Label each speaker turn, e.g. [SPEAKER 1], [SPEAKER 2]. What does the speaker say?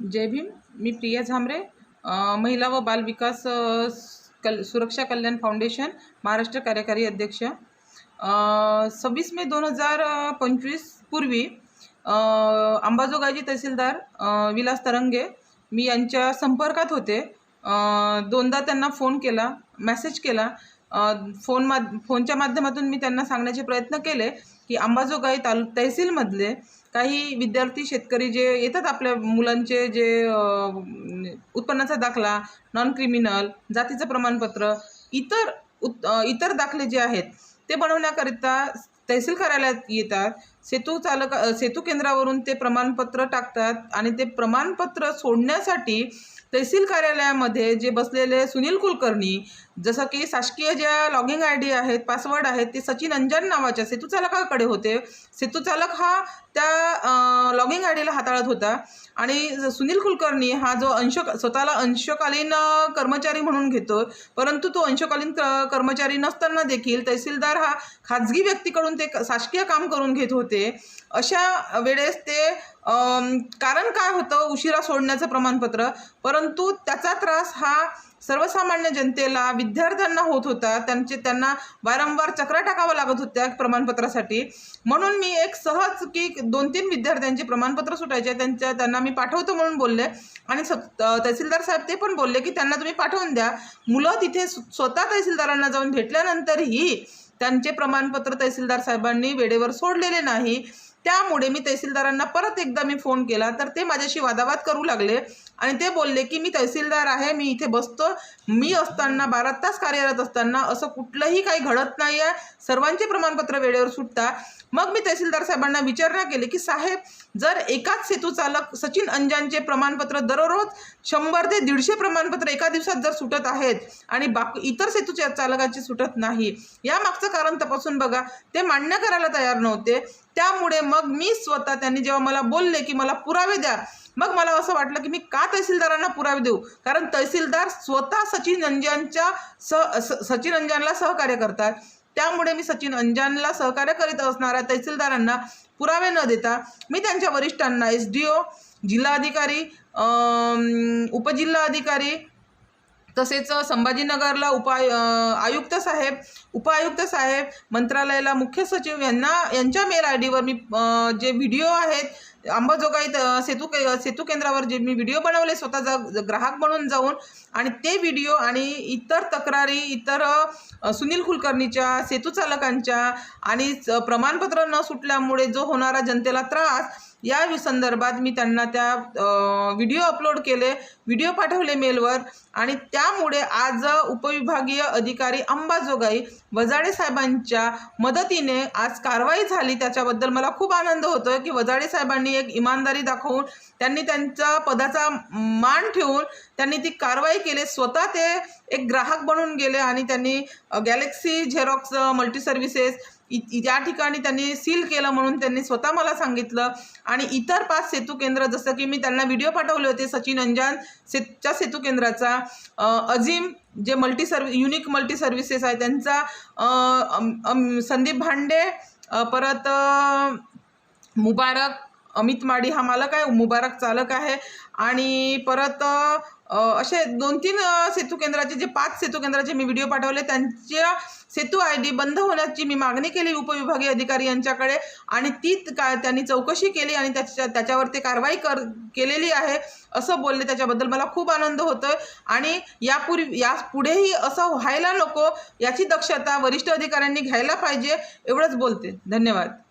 [SPEAKER 1] जय भीम. मी प्रिया झांबरे महिला व बाल विकास कल सुरक्षा कल्याण फाउंडेशन महाराष्ट्र कार्यकारी अध्यक्ष. सव्वीस मे दोन हजार पंचवीस पूर्वी अंबाजोगाजी तहसीलदार विलास तरंगे मी यांच्या संपर्कात होते. दोनदा त्यांना फोन केला मेसेज केला. फोन मा फोनच्या माध्यमातून मी त्यांना सांगण्याचे प्रयत्न केले की अंबाजोगाई तालु तहसीलमधले काही विद्यार्थी शेतकरी जे येतात आपल्या मुलांचे जे उत्पन्नाचा दाखला नॉन क्रिमिनल जातीचं प्रमाणपत्र इतर उत इतर दाखले जे आहेत ते बनवण्याकरिता तहसील कार्यालयात येतात सेतू चालक सेतू केंद्रावरून ते प्रमाणपत्र टाकतात आणि ते प्रमाणपत्र सोडण्यासाठी तहसील कार्यालयामध्ये जे बसलेले सुनील कुलकर्णी जसं की शासकीय ज्या लॉगिंग आय डी आहेत पासवर्ड आहेत ते सचिन अंजन नावाच्या सेतूचालकाकडे होते. सेतूचालक हा त्या लॉगिंग आय डीला हाताळत होता. आणि सुनील कुलकर्णी हा जो अंश स्वतःला अंशकालीन कर्मचारी म्हणून घेतो. परंतु तो अंशकालीन क- कर्मचारी नसताना देखील तहसीलदार हा खाजगी व्यक्तीकडून ते शासकीय काम करून घेत होते. अशा वेळेस ते कारण काय होतं उशिरा सोडण्याचं प्रमाणपत्र परंतु त्याचा त्रास हा सर्वसामान्य जनतेला विद्यार्थ्यांना होत होता. त्यांचे त्यांना वारंवार चक्रा टाकावं लागत होत्या प्रमाणपत्रासाठी. म्हणून मी एक सहज की दोन तीन विद्यार्थ्यांचे प्रमाणपत्र सुटायचे. त्यांच्या त्यांना मी पाठवतो म्हणून बोलले. आणि स तहसीलदार साहेब ते पण बोलले की त्यांना तुम्ही पाठवून द्या. मुलं तिथे स्वतः तहसीलदारांना जाऊन भेटल्यानंतरही त्यांचे प्रमाणपत्र तहसीलदार साहेबांनी वेळेवर सोडलेले नाही. त्यामुळे मी तहसीलदारांना परत एकदा मी फोन केला तर ते माझ्याशी वादावाद करू लागले. आणि ते बोलले की मी तहसीलदार आहे मी इथे बसतो. मी असताना बारा तास कार्यरत असताना असं कुठलंही काही घडत नाही आहे सर्वांचे प्रमाणपत्र वेळेवर सुटता मग मी तहसीलदार साहेबांना विचारणा केली की साहेब जर एकाच सेतू चालक सचिन अंजानचे प्रमाणपत्र दररोज शंभर ते दीडशे प्रमाणपत्र एका दिवसात जर सुटत आहेत आणि बाकी इतर सेतूच्या चालकाची सुटत नाही यामागचं कारण तपासून बघा. ते मान्य करायला तयार नव्हते. त्यामुळे मग मी स्वतः त्यांनी जेव्हा मला बोलले की मला पुरावे द्या मग मला असं वाटलं की मी का तहसीलदारांना पुरावे देऊ. कारण तहसीलदार स्वतः सचिन अंजानच्या सह स- सचिन अंजानला सहकार्य करतात. त्यामुळे मी सचिन अंजानला सहकार्य करीत असणाऱ्या तहसीलदारांना पुरावे न देता मी त्यांच्या वरिष्ठांना एस डी ओ जिल्हाधिकारी उपजिल्हाधिकारी उपजिल्हा अधिकारी तसेच संभाजीनगरला उपाय आयुक्त साहेब उपायुक्त साहेब मंत्रालयाला मुख्य सचिव यांना यांच्या मेल आय डीवर मी जे व्हिडिओ आहेत अंबाजोगाई सेतू के सेतू केंद्रावर जे मी व्हिडिओ बनवले स्वतः जा ग्राहक बनून जाऊन आणि ते व्हिडिओ आणि इतर तक्रारी इतर सुनील कुलकर्णीच्या सेतू चालकांच्या आणि प्रमाणपत्र न सुटल्यामुळे जो होणारा जनतेला त्रास या संदर्भात मी त्यांना त्या व्हिडिओ अपलोड केले व्हिडिओ पाठवले मेलवर आणि त्यामुळे आज उपविभागीय अधिकारी अंबाजोगाई वजाडे साहेबांच्या मदतीने आज कारवाई झाली. त्याच्याबद्दल मला खूप आनंद होतो की वजाडे साहेबांनी एक इमानदारी दाखवून त्यांनी त्यांचा पदाचा मान ठेवून त्यांनी ती कारवाई केली. स्वतः ते एक ग्राहक बनून गेले आणि त्यांनी गॅलेक्सी झेरॉक्स मल्टी सर्व्हिसेस इ या ठिकाणी त्यांनी सील केलं म्हणून त्यांनी स्वतः मला सांगितलं. आणि इतर पाच सेतू केंद्र जसं की मी त्यांना व्हिडिओ पाठवले होते सचिन अंजान सेच्या सेतू केंद्राचा अजिम जे मल्टी सर्व युनिक मल्टी सर्व्हिसेस आहे त्यांचा संदीप भांडे परत मुबारक अमित माडी हा मालक आहे मुबारक चालक आहे. आणि परत असे दोन तीन सेतू केंद्राचे जे पाच सेतू केंद्राचे मी व्हिडिओ पाठवले त्यांच्या सेतू आय डी बंद होण्याची मी मागणी केली उपविभागीय अधिकारी यांच्याकडे आणि ती का त्यांनी चौकशी केली आणि त्याच्या त्याच्यावर ते कारवाई कर केलेली आहे असं बोलले. त्याच्याबद्दल मला खूप आनंद होतोय. आणि यापूर्वी या पुढेही असं व्हायला नको याची दक्षता वरिष्ठ अधिकाऱ्यांनी घ्यायला पाहिजे एवढंच बोलते. धन्यवाद.